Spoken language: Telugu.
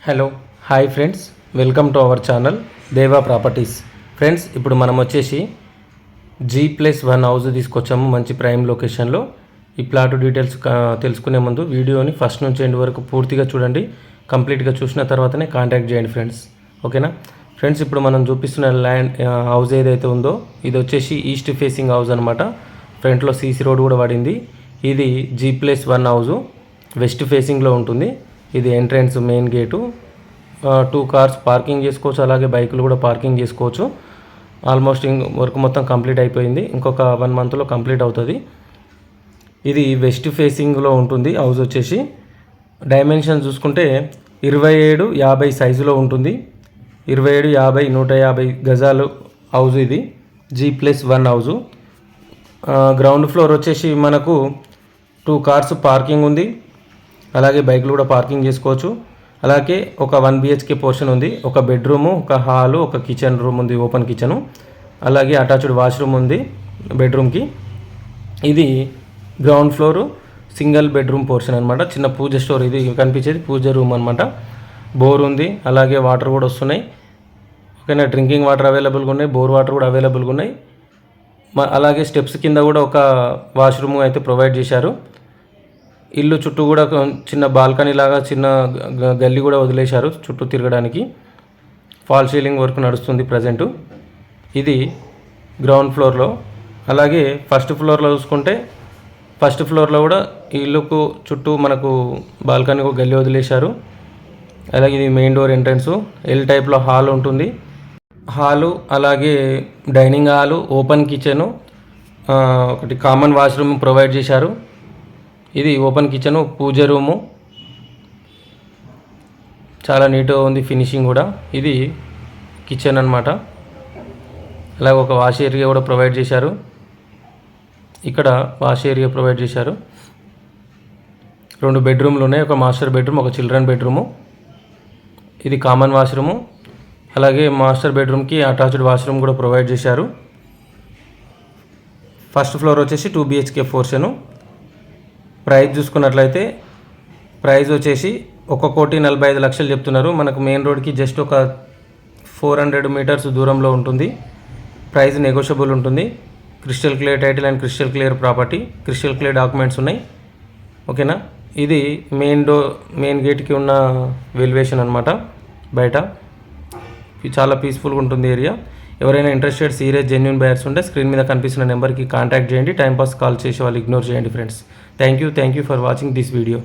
Hello hi friends welcome to our channel Deva properties friends ఇప్పుడు మనం వచ్చేసి జీ ప్లస్ వన్ హౌస్ తీసుకొచ్చాము మంచి ప్రైమ్ లొకేషన్లో ఈ ప్లాట్ డీటెయిల్స్ తెలుసుకునే ముందు వీడియోని ఫస్ట్ నుంచి ఎండ్ వరకు పూర్తిగా చూడండి. కంప్లీట్గా చూసిన తర్వాతనే కాంటాక్ట్ చేయండి ఫ్రెండ్స్ ఓకేనా ఫ్రెండ్స్ ఇప్పుడు మనం చూపిస్తున్న ల్యాండ్ హౌస్ ఏదైతే ఉందో ఇది వచ్చేసి ఈస్ట్ ఫేసింగ్ హౌస్ అనమాట ఫ్రంట్లో సీసీ రోడ్ కూడా పడింది. ఇది G plus one house west ఫేసింగ్లో ఉంటుంది. ఇది entrance main gate. Two cars parking చేసుకోవచ్చు అలాగే బైకులు కూడా పార్కింగ్ చేసుకోవచ్చు. ఆల్మోస్ట్ ఇంక వర్క్ మొత్తం కంప్లీట్ అయిపోయింది. ఇంకొక వన్ మంత్లో కంప్లీట్ అవుతుంది. ఇది వెస్ట్ ఫేసింగ్లో ఉంటుంది హౌస్ వచ్చేసి. డైమెన్షన్ చూసుకుంటే ఇరవై ఏడు యాభై సైజులో ఉంటుంది. ఇరవై ఏడు యాభై నూట యాభై గజాలు హౌస్ ఇది. G plus one house ground floor వచ్చేసి మనకు టూ కార్స్ పార్కింగ్ ఉంది. అలాగే బైక్లు కూడా పార్కింగ్ చేసుకోవచ్చు. అలాగే ఒక వన్ బిహెచ్కే పోర్షన్ ఉంది. ఒక బెడ్రూము ఒక హాలు ఒక కిచెన్ రూమ్ ఉంది ఓపెన్ కిచెను. అలాగే అటాచ్డ్ వాష్రూమ్ ఉంది బెడ్రూమ్కి. ఇది ground floor single bedroom portion అనమాట చిన్న పూజ స్టోర్ ఇది కనిపించేది పూజ రూమ్ అనమాట బోర్ ఉంది అలాగే వాటర్ కూడా వస్తున్నాయి. ఓకేనా? డ్రింకింగ్ వాటర్ అవైలబుల్గా ఉన్నాయి బోర్ వాటర్ కూడా అవైలబుల్గా ఉన్నాయి. అలాగే స్టెప్స్ కింద కూడా ఒక వాష్రూమ్ అయితే ప్రొవైడ్ చేశారు. ఇల్లు చుట్టూ కూడా చిన్న బాల్కనీ లాగా చిన్న గ- గల్లీ కూడా వదిలేశారు చుట్టూ తిరగడానికి. ఫాల్ సీలింగ్ వర్క్ నడుస్తుంది ప్రజెంటు ఇది గ్రౌండ్ ఫ్లోర్లో అలాగే ఫస్ట్ ఫ్లోర్లో చూసుకుంటే ఫస్ట్ ఫ్లోర్లో కూడా ఈ ఇల్లుకు చుట్టూ మనకు బాల్కనీకు ఒక గల్లీ వదిలేశారు. అలాగే ఇది మెయిన్ డోర్ ఎంట్రన్స్ ఎల్ టైప్లో హాల్ ఉంటుంది. హాలు అలాగే డైనింగ్ హాలు ఓపెన్ కిచెను ఒకటి కామన్ వాష్రూమ్ ప్రొవైడ్ చేశారు. ఇది ఓపెన్ కిచెను పూజ రూము. చాలా నీట్గా ఉంది ఫినిషింగ్ కూడా. ఇది కిచెన్ అన్నమాట. అలాగే ఒక వాష్ ఏరియా కూడా ప్రొవైడ్ చేశారు. ఇక్కడ వాష్ ఏరియా ప్రొవైడ్ చేశారు. రెండు బెడ్రూమ్లు ఉన్నాయి. ఒక మాస్టర్ బెడ్రూమ్ ఒక చిల్డ్రన్ బెడ్రూము. ఇది కామన్ వాష్రూము. అలాగే మాస్టర్ బెడ్రూమ్కి అటాచ్డ్ వాష్రూమ్ కూడా ప్రొవైడ్ చేశారు. ఫస్ట్ ఫ్లోర్ వచ్చేసి టూ బిహెచ్కే పోర్షను. ప్రైస్ చూసుకున్నట్లయితే ప్రైస్ వచ్చేసి ఒక కోటి నలభై ఐదు లక్షలు చెప్తున్నారు. మనకు మెయిన్ రోడ్కి జస్ట్ ఒక ఫోర్ హండ్రెడ్ మీటర్స్ దూరంలో ఉంటుంది. ప్రైస్ నెగోషియబుల్ ఉంటుంది. Crystal clear title and crystal clear property crystal clear documents ఉన్నాయి. ఓకేనా? ఇది మెయిన్ డో మెయిన్ గేట్కి ఉన్న వెల్యువేషన్ అనమాట బయట. చాలా పీస్ఫుల్గా ఉంటుంది ఏరియా. ఎవరైనా ఇంట్రెస్టెడ్ సీరియస్ జెన్యున్ బయర్స్ ఉంటే స్క్రీన్ మీద కనిపిస్తున్న నెంబర్కి కాంటాక్ట్ చేయండి. టైంపాస్ కాల్ చేసి వాళ్ళు ఇగ్నోర్ చేయండి friends thank you thank you for watching this video